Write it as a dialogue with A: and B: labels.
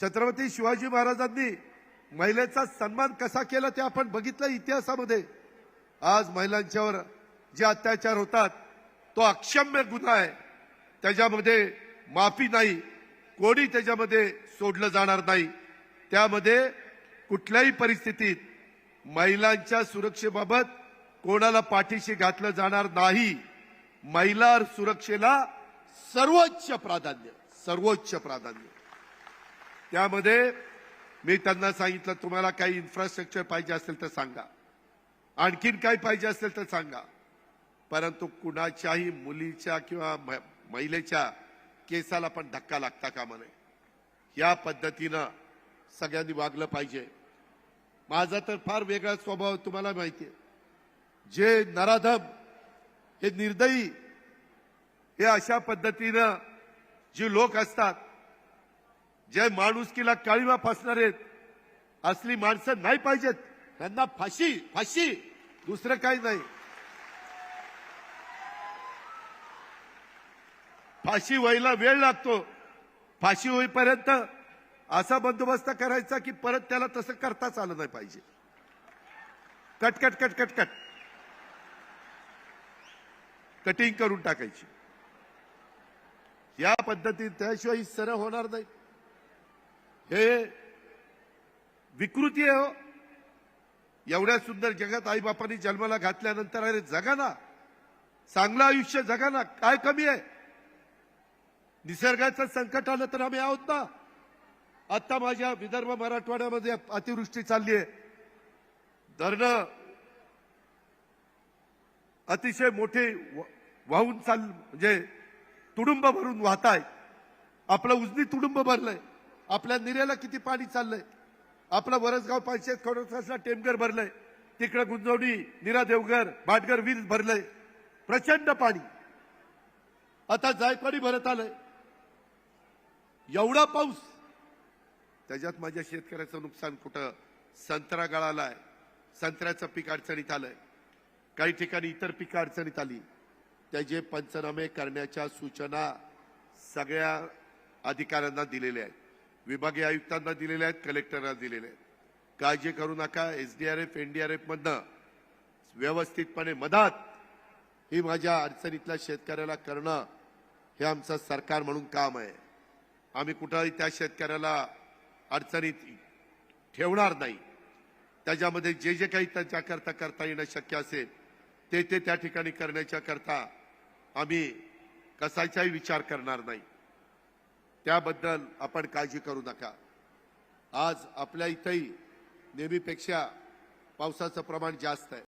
A: छत्रपती शिवाजी महाराजांनी महिलेचा सन्मान कसा केला ते आपण बघितलं इतिहासामध्ये. आज महिलांच्यावर जे अत्याचार होतात तो अक्षम्य गुन्हा आहे. त्याच्यामध्ये माफी नाही. कोणी त्याच्यामध्ये सोडलं जाणार नाही. त्यामध्ये कुठल्याही परिस्थितीत महिलांच्या सुरक्षेबाबत कोणाला पाठीशी घातलं जाणार नाही. महिला सुरक्षेला सर्वोच्च प्राधान्य सर्वोच्च प्राधान्य. त्यामध्ये मी त्यांना सांगितलं तुम्हाला काही इन्फ्रास्ट्रक्चर पाहिजे असेल तर सांगा. आणखीन काही पाहिजे असेल तर सांगा. परंतु कुणाच्याही मुलीच्या किंवा म- महिलेच्या केसाला पण धक्का लागता कामा नये. या पद्धतीनं सगळ्यांनी वागलं पाहिजे. माझा तर फार वेगळा स्वभाव तुम्हाला माहिती आहे. जे नराधम हे निर्दयी हे अशा पद्धतीनं जी लोक असतात जे माणुसकीला काळीमा फासणार आहेत असली माणसं नाही पाहिजेत. त्यांना फाशी फाशी. दुसरं काही नाही. फाशी व्हायला वेळ लागतो. फाशी होईपर्यंत असा बंदोबस्त करायचा की परत त्याला तसं करताच आलं नाही पाहिजे. Cut cut cut cut cutting करून टाकायची. या पद्धतीत त्याशिवाय सरळ होणार नाही. हे विकृती आहे हो. एवढ्या सुंदर जगात आईबापांनी जन्माला घातल्यानंतर अरे जगा ना. चांगलं आयुष्य जगा ना. काय कमी आहे? निसर्गाचं संकट आलं तर आम्ही आहोत ना. आता माझ्या विदर्भ मराठवाड्यामध्ये अतिवृष्टी चालली आहे. धरणं अतिशय मोठे वाहून चाल म्हणजे तुडुंब भरून वाहत आहे आपलं उजनी तुडुंब भरलंय. आपल्या निऱ्याला किती पाणी चाललंय? आपला वरसगाव पंचायत खडोसाला टेमघर भरलंय. तिकडं गुंजवणी निरा देवघर भाटघर वीज भरलंय. प्रचंड पाणी. आता जायपाणी भरत आलंय. एवढा पाऊस. त्याच्यात माझ्या शेतकऱ्याचं नुकसान कुठं? संत्रा गळालाय. संत्र्याचं पीक अडचणीत आलंय. काही ठिकाणी इतर पिकं अडचणीत आली. त्याचे पंचनामे करण्याच्या सूचना सगळ्या अधिकाऱ्यांना दिलेल्या आहेत. विभागीय आयुक्तांना दिलेल्या आहेत कलेक्टरना दिलेल्या आहेत. काळजी करू नका एसडीआरएफ एनडीआरएफ मधनं व्यवस्थितपणे मदत ही माझ्या अडचणीतल्या शेतकऱ्याला करणं हे आमचं सरकार म्हणून काम आहे. आम्ही कुठंही त्या शेतकऱ्याला अडचणीत ठेवणार नाही. त्याच्यामध्ये जे जे काही त्यांच्याकरता करता येणं शक्य असेल ते ते त्या ठिकाणी करण्याच्या करता आम्ही कसायचाही विचार करणार नाही. त्याबद्दल आपण काळजी करू नका. आज आपल्या इथंही नेहमीपेक्षा पावसाचं प्रमाण जास्त आहे.